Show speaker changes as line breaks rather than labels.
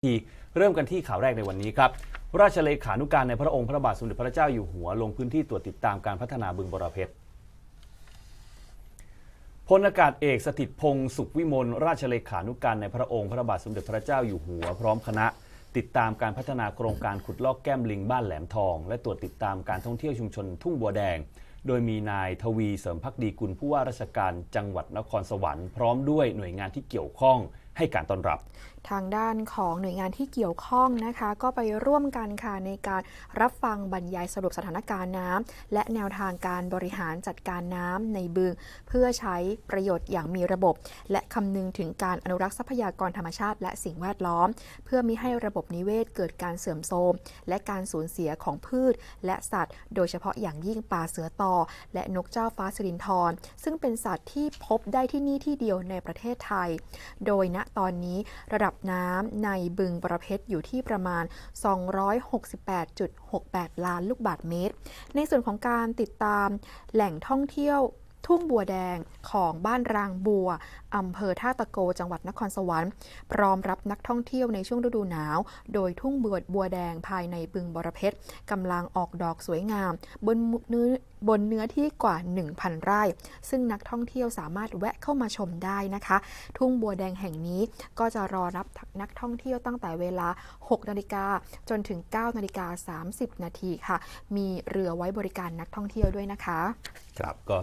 ทีเริ่มกันที่ข่าวแรกในวันนี้ครับ ราชเลขานุการในพระองค์พระบาทสมเด็จพระเจ้าอยู่หัวลงพื้นที่ตรวจติดตามการพัฒนาบึงบรเพชรพลอากาศเอกสถิตพงศ์สุขวิมลราชเลขานุการในพระองค์พระบาทสมเด็จพระเจ้าอยู่หัว พร้อมคณะ ติดตามการพัฒนาโครงการขุดลอกแก้มลิงบ้านแหลมทอง และตรวจติดตามการท่องเที่ยวชุมชนทุ่งบัวแดง โดยมีนายทวีเสริมพักดีกุลผู้ว่าราชการจังหวัดนครสวรรค์พร้อมด้วยหน่วยงานที่เกี่ยวข้องให้การต้อนรับ
ทางด้านของหน่วยงานที่เกี่ยวข้องนะคะ ก็ไปร่วมกันค่ะในการรับฟังบรรยายสรุปสถานการณ์น้ำและแนวทางการบริหารจัดการน้ำในบึง เพื่อใช้ประโยชน์อย่างมีระบบ และคำนึงถึงการอนุรักษ์ทรัพยากรธรรมชาติ และสิ่งแวดล้อม เพื่อมิให้ระบบนิเวศเกิดการเสื่อมโทรมและการสูญเสียของพืช และสัตว์ โดยเฉพาะอย่างยิ่งปลาเสือตอและนกเจ้าฟ้าสิรินธรซึ่งเป็นสัตว์ที่พบได้ที่นี่ที่เดียวในประเทศไทย โดยณตอนนี้ระดับน้ำในบึงบรเพชรอยู่ที่ประมาณ 268.68 ล้านลูกบาศก์เมตร ในส่วนของการติดตามแหล่งท่องเที่ยว ทุ่งบัวแดงของบ้านรางบัวอำเภอท่าตะโกจังหวัดนครสวรรค์พร้อมรับนักท่องเที่ยวในช่วงฤดูหนาว โดยทุ่งบัวบัวแดงภายในบึงบรเพชรกำลังออกดอกสวยงาม บนเนื้อบนเนื้อที่กว่า 1,000 ไร่ ซึ่งนักท่องเที่ยวสามารถแวะเข้ามาชมได้นะคะ ทุ่งบัวแดงแห่งนี้ก็จะรอรับนักท่องเที่ยวตั้งแต่เวลา 6 นาฬิกาจนถึง 9 นาฬิกา 30 นาทีค่ะ มีเรือไว้บริการนักท่องเที่ยวด้วยนะคะ
ครับก็